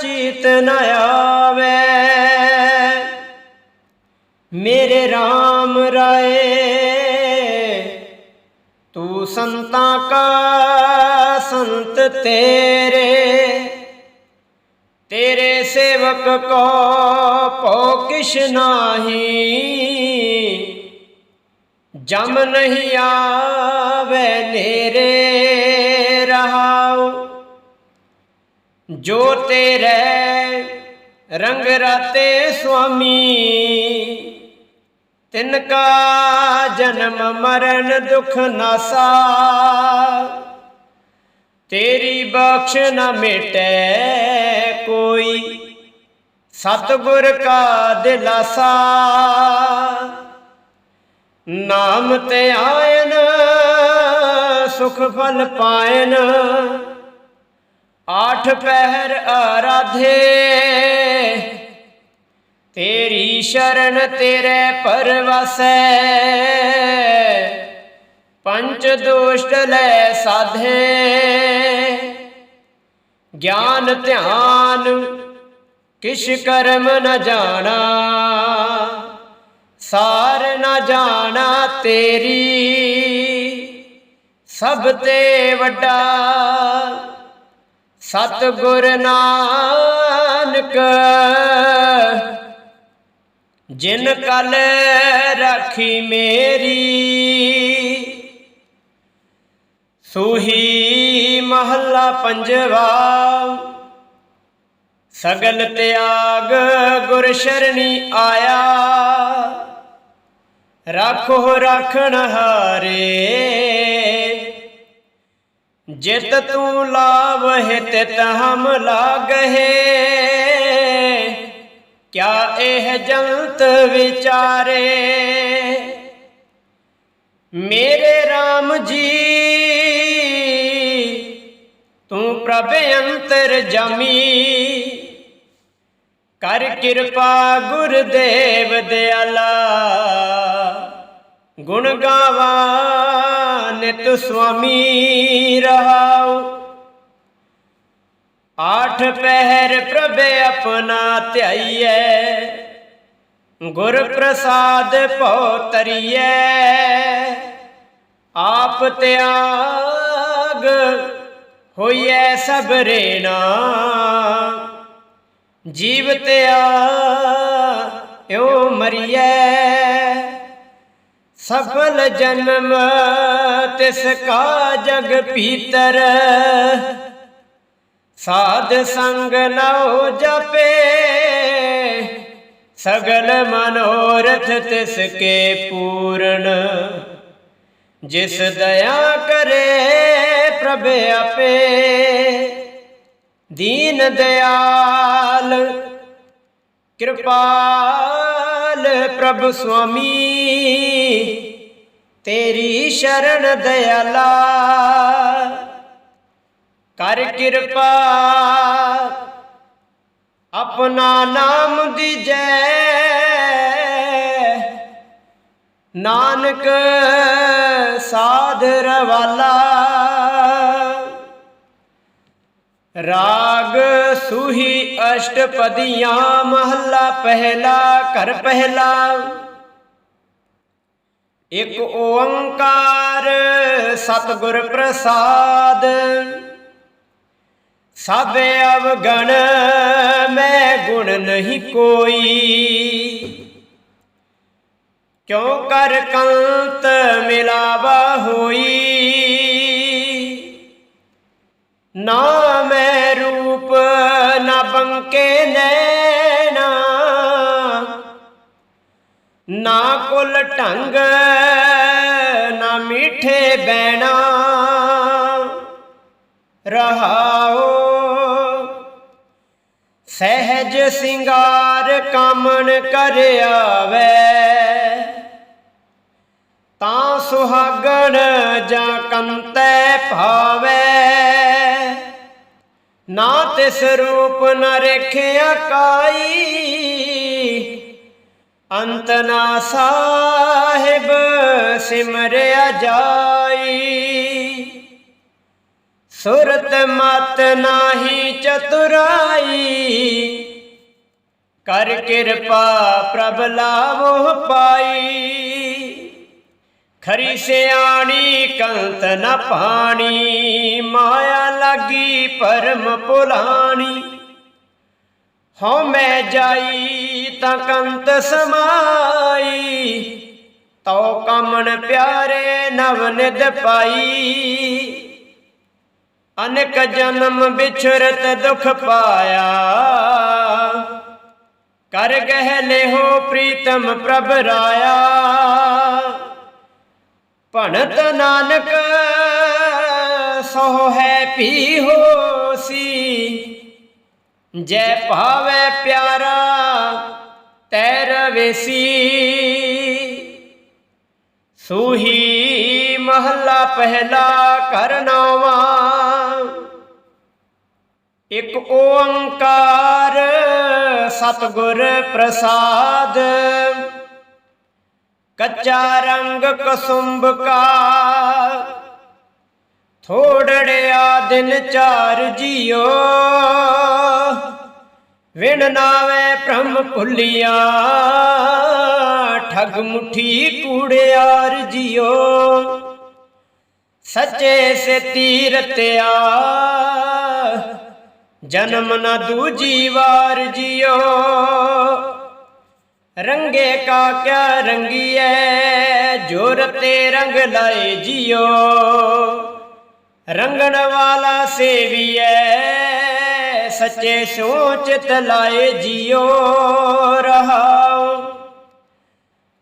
ਚੀਤ ਨ ਆਵੇ। ਮੇਰੇ RAM ਰਾਏ, ਤੂੰ ਸੰਤਾਂ ਕਾ ਸੰਤ ਤੇਰੇ। ਤੇਰੇ ਸੇਵਕ ਕੋ ਭੋ ਕਿਛ ਨਾਹੀ। ਜਮ ਨਹੀਂ ਆਵੇ ਨੇਰੇ। ਜੋ ਤੇਰੇ ਰੰਗ ਰਾਤੇ ਸੁਆਮੀ, ਤਿਨ ਕਾ ਜਨਮ ਮਰਨ ਦੁਖ ਨਾਸਾ ਤੇਰੀ ਬਖਸ਼ ਨਾ ਮਿਟੈ ਕੋਈ, ਸਤਿਗੁਰ ਕਾ ਦਿਲਾਸਾ। ਨਾਮ ਤੇ ਆਇਨ, ਸੁਖ ਫਲ ਪਾਇਨ। ਆਠ ਪਹਿਰ ਆਰਾਧੇ, ਤੇਰੀ ਸ਼ਰਨ ਤੇਰੇ ਪਰਵਾਸੈ। ਪੰਚ ਦੋਸ਼ਟ ਲੈ ਸਾਧੇ, ਗਿਆਨ ਧਿਆਨ ਕਿਛ ਕਰਮ ਨ ਜਾਣਾ। ਸਾਰ ਨ ਜਾਣਾ ਤੇਰੀ, ਸਭ ਤੇ ਵੱਡਾ। ਸਤਿਗੁਰ ਨਾਨਕ, ਜਿਨ ਕਲ ਰਾਖੀ ਮੇਰੀ, ਸੂਹੀ ਮਹੱਲਾ ਪੰਜਵਾ, ਸਗਲ ਤਿਆਗ ਗੁਰ ਸ਼ਰਣੀ ਆਇਆ। ਰਾਖੋ, ਰਾਖਣ ਹਾਰੇ ਜਿਤ ਤੂੰ ਲਾਵਹਿ ਤਿਤ ਹਮ ਲਾਗਹਿ। ਕਿਆ ਇਹ ਜੰਤ ਵਿਚਾਰੇ? ਮੇਰੇ RAM ਜੀ, ਤੂੰ ਪ੍ਰਭ ਅੰਤਰ ਜਾਮੀ। ਕਰ ਕਿਰਪਾ ਗੁਰਦੇਵ ਦਿਆਲਾ। ਗੁਣ ਗਾਵਾ, ਨਿਤ ਸੁਆਮੀ ਰਹਾਉ। ਆਠ ਪਹਿਰ ਪ੍ਰਭ ਆਪਣਾ ਧਿਆਈਐ, ਗੁਰ ਪ੍ਰਸਾਦ ਭਉ ਤਰੀਐ। ਆਪ ਤਿਆਗ ਹੋਈਐ ਸਭ ਰੇਣਾ, ਜੀਵ ਤਿਆ ਓ ਮਰੀਐ। ਸਫਲ ਜਨਮ ਤਿਸ ਕਾ ਜਗ ਪੀਤਰ ਸਾਧ ਸੰਗ ਲਓ ਜਪੇ, ਸਗਲ ਮਨੋਰਥ ਤਿਸ ਕੇ ਪੂਰਨ। ਜਿਸ ਦਇਆ ਕਰੇ ਪ੍ਰਭ ਆਪੇ, ਦੀਨ ਦਿਆਲ, ਕਿਰਪਾਲ ਪ੍ਰਭ ਸੁਆਮੀ। ਤੇਰੀ ਸ਼ਰਨ ਦਇਆਲਾ। ਕਰ ਕਿਰਪਾ ਆਪਣਾ ਨਾਮ ਦੀਜੈ ਨਾਨਕ ਸਾਧ ਰਵਾਲਾ। ਰਾਗ ਸੂਹੀ ਅਸ਼ਟਪਦੀਆਂ ਮਹੱਲਾ ਪਹਿਲਾ, ਘਰ ਪਹਿਲਾ। ਇਕ ਓੰਕਾਰ ਸਤਿਗੁਰ ਪ੍ਰਸਾਦ। ਸਭ ਅਵਗਣ ਮੈਂ ਗੁਣ ਨਹੀਂ ਕੋਈ। ਕਿਉ ਕਰ ਕੰਤ ਮਿਲਾਵਾ ਹੋਈ? ਨਾ ਮੈਂ ਰੂਪ ਨਾ ਬੰਕੇ ਨੈਣਾ ਨਾ ਕੁਲ ਢੰਗ, ਨਾ ਮਿੱਠੇ ਬੈਣਾ ਰਹਾਓ, ਸਹਿਜ ਸਿੰਗਾਰ ਕਾਮਣ ਕਰ ਆਵੇ। ਤਾਂ ਸੁਹਾਗਣ ਜਾਂ ਕੰਤੈ ਭਾਵੇ। ਨਾ ਤਿਸ ਰੂਪ ਨ ਰਖਿਆ ਕਾਈ ਅੰਤ ਨਾ ਸਾਹਿਬ ਸਿਮਰਿਆ ਜਾਈ। ਸੁਰਤ ਮਤ ਨਾਹੀ ਚਤੁਰਾਈ। ਕਰ ਕਿਰਪਾ ਪ੍ਰਭ ਲਾਵੋ ਪਾਈ। ਖਰੀ ਸਿਆਣੀ ਕੰਤ ਨ ਪਾਣੀ, ਮਾਇਆ ਲਾਗੀ ਪਰਮ ਪੁਲਾਣੀ ਹਉ ਮੈਂ ਜਾਈ। ਤਾਂ ਕੰਤ ਸਮਾਈ, ਤਉ ਕਮਣ ਪਿਆਰੇ ਨਵ ਨਿਧ ਪਾਈ। ਅਨੇਕ ਜਨਮ ਵਿਛਰਤ ਦੁਖ ਪਾਇਆ। ਕਰ ਗਹਿਲੇ ਹੋ ਪ੍ਰੀਤਮ ਪ੍ਰਭ ਰਾਇਆ। ਭਣਤ ਨਾਨਕ ਸੋ ਹੈ ਪੀ ਹੋਸੀ ਜੈ ਭਾਵੇ ਪਿਆਰਾ ਤੈ ਰਵੇਸੀ। ਸੂਹੀ ਮਹੱਲਾ ਪਹਿਲਾ ਕਰਨਾਵਾ ਇਕ ਓੰਕਾਰ ਸਤਿਗੁਰ ਪ੍ਰਸਾਦ। ਕੱਚਾ ਰੰਗ ਕਸੁੰਭ ਕਾ। ਥੋੜੜਿਆ ਦਿਨ ਚਾਰ ਜੀਓ। ਵਿਣ ਨਾਵੇ ਭ੍ਰਮ ਭੁੱਲਿਆ, ਠਗ ਮੁਠੀ ਕੂੜਿਆਰ ਜੀਓ ਸੱਚੇ ਸੇ ਤੀਰਤਿਆ ਜਨਮ ਨਾ ਦੂਜੀ ਵਾਰ ਜੀਓ ਰੰਗੇ ਕਾ ਕਿਆ ਰੰਗੀਐ, ਜੋਰ ਤੇ ਰੰਗ ਲਾਏ ਜੀਓ ਰੰਗਣ ਵਾਲਾ ਸੇਵੀਐ ਸੱਚੇ ਸੋਚ ਤਲਾਏ ਜੀਓ ਰਹਾਓ।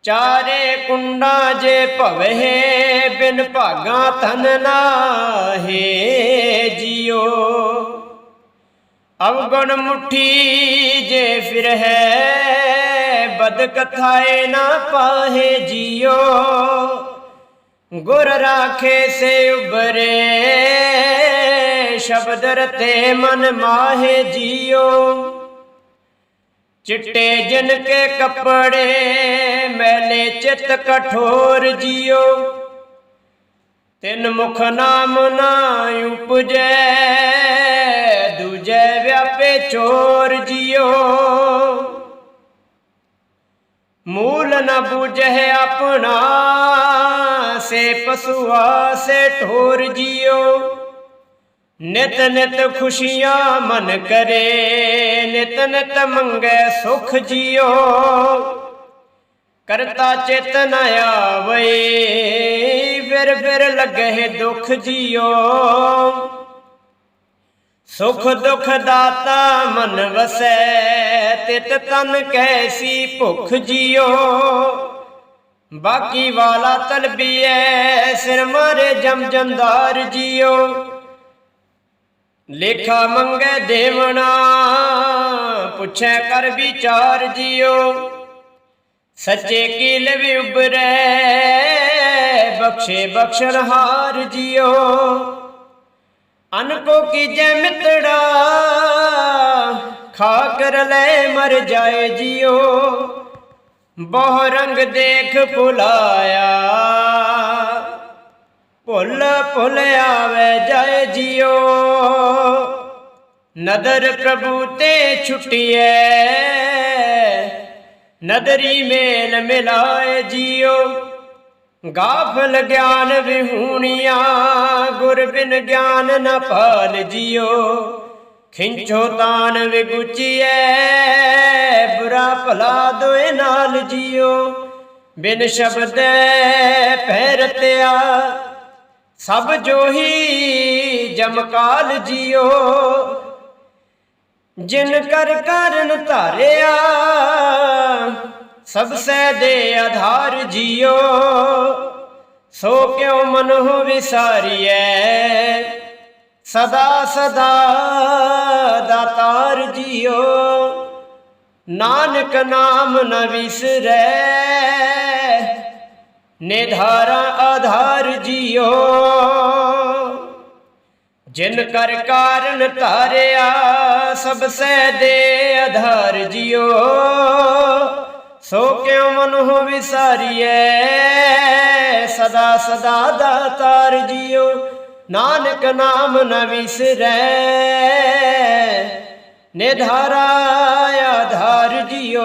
ਚਾਰੇ ਕੁੰਡਾ ਜੇ ਭਵੇ ਬਿਨ ਭਾਗਾ ਤਨ ਨਾਹੇ ਜੀਓ। ਅਵਗੁਣ ਮੁਠੀ ਜੇ ਫਿਰ ਹੈ ਬਦ ਕਥਾਏ ਨਾ ਪਾਹੇ ਜੀਓ। ਗੁਰ ਰਾਖੇ ਸੇ ਉਬਰੇ ਸ਼ਬਦ ਰਤੇ ਮਨ ਮਾਹੇ ਜੀਓ। ਚਿੱਟੇ ਜਨ ਕੇ ਕੱਪੜੇ, ਮੈਲੇ ਚਿਤ ਕਠੋਰ ਜੀਓ। ਤਿੰਨ ਮੁਖ ਨਾਮ ਨਾ ਉਪਜੈ, ਦੂਜੇ ਵਿਆਪੇ ਚੋਰ ਜੀਓ। ਮੂਲ ਨ ਬੂਝੈ ਆਪਣਾ, ਸੇ ਪਸੂਆ ਸੇ ਠੋਰ ਜੀਓ। ਨਿਤ ਨਿਤ ਖੁਸ਼ੀਆਂ ਮਨ ਕਰੇ, ਨਿਤ ਨਿਤ ਮੰਗੇ ਸੁਖ ਜੀਓ। ਕਰਤਾ ਚੇਤਨ ਨ ਆਵੇ ਫਿਰ ਫਿਰ ਲੱਗੇ ਦੁਖ ਜੀਓ। ਸੁਖ ਦੁਖ ਦਾਤਾ ਮਨ ਵਸੈ, ਤਿਤ ਤਨ ਕੈਸੀ ਭੁਖ ਜੀਓ। ਬਾਕੀ ਵਾਲਾ ਤਲਬੀਐ ਸਿਰ ਮਾਰੇ ਜਮ ਜੰਦਾਰ ਜੀਓ। ਲੇਖਾ ਮੰਗੇ ਦੇਵਣਾ, ਪੁੱਛੈ ਕਰ ਵਿਚਾਰ ਜੀਓ ਸੱਚੇ ਕੀ ਵੀ ਉਬਰੈ ਬਖਸ਼ੇ ਬਖਸ਼ਣ ਹਾਰ ਜੀਓ ਅਨ ਕੋ ਕੀਜੈ ਮਿੱਤੜਾ, ਖਾ ਕਰ ਲੈ ਮਰ ਜਾਏ ਜੀਓ ਬਹੁ ਰੰਗ ਦੇਖ ਭੁਲਾਇਆ ਭੁੱਲ ਭੁੱਲ ਆਵੇ, ਜਾਏ ਜੀਓ। ਨਦਰ ਪ੍ਰਭੂ ਤੇ ਛੁਟਿਐ। ਨਦਰੀ ਮੇਲ ਮਿਲਾਏ ਜੀਓ। ਗਾਫਲ ਗਿਆਨ ਵਿਹੂਣੀਆਂ ਗੁਰ ਬਿਨ ਗਿਆਨ ਨ ਪਾਲ ਜੀਓ। ਖਿੰਚੋ ਤਾਨ ਵਿਗੁਚੀਐ ਬੁਰਾ ਭਲਾ ਦੋਏ ਨਾਲ ਜਿਉ ਬਿਨ ਸ਼ਬਦ ਪਹਿ ਰਤਿਆ ਸਭ ਜੋਹੀ ਜਮਕਾਲ ਜਿਉ ਜਿਨ ਕਰ ਕਰਨ ਧਾਰਿਆ, ਸਭ ਸੈ ਦੇ ਆਧਾਰ ਜਿਓ। ਸੋ ਕਿਉ ਮਨਹੁ ਵਿਸਾਰੀਐ, ਸਦਾ ਸਦਾ ਦਾਤਾਰ ਜਿਉ ਨਾਨਕ ਨਾਮ ਨ ਵਿਸਰੈ ਨਿਧਾਰਾ ਆਧਾਰ ਜੀਓ। ਜਿਨ ਕਰ ਕਾਰਨ ਧਾਰਿਆ, ਸਭ ਸੈ ਦੇ ਆਧਾਰ ਜੀਓ। ਸੋ ਕਿਉ ਮਨੁ ਵਿਸਾਰੀਐ? ਸਦਾ ਸਦਾ ਦਾਤਾਰ ਜੀਓ। ਨਾਨਕ ਨਾਮ ਨ ਵਿਸਰੈ। ਨਿਧਾਰਾ ਆਧਾਰ ਜੀਓ।